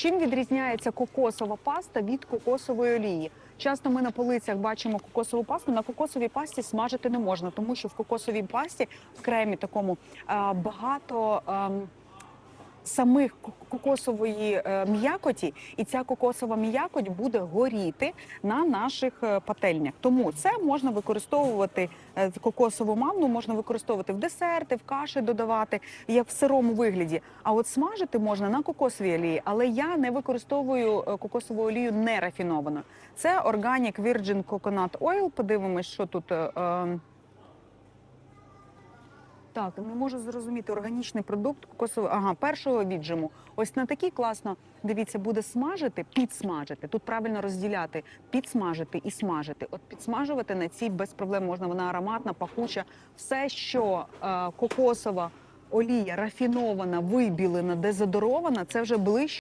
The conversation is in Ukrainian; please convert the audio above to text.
Чим відрізняється кокосова паста від кокосової олії? Часто ми на полицях бачимо кокосову пасту. На кокосовій пасті смажити не можна, тому що в кокосовій пасті в кремі такому е, багато. Самих кокосової е, м'якоті, і ця кокосова м'якоть буде горіти на наших е, пательнях. Тому це можна використовувати е, кокосову манну, можна використовувати в десерти, в каші додавати, як в сирому вигляді. А от смажити можна на кокосовій олії, але я не використовую кокосову олію не рафіновану. Це Organic Virgin Coconut Oil. Подивимось, що тут. Так, не можу зрозуміти органічний продукт кокосового Ага, першого віджиму. Ось на такий класно. Дивіться, буде смажити, підсмажити. Тут правильно розділяти підсмажити і смажити. От підсмажувати на цій без проблем можна. Вона ароматна, пахуча. Все, що е, кокосова олія рафінована, вибілена, дезодорована, це вже ближче.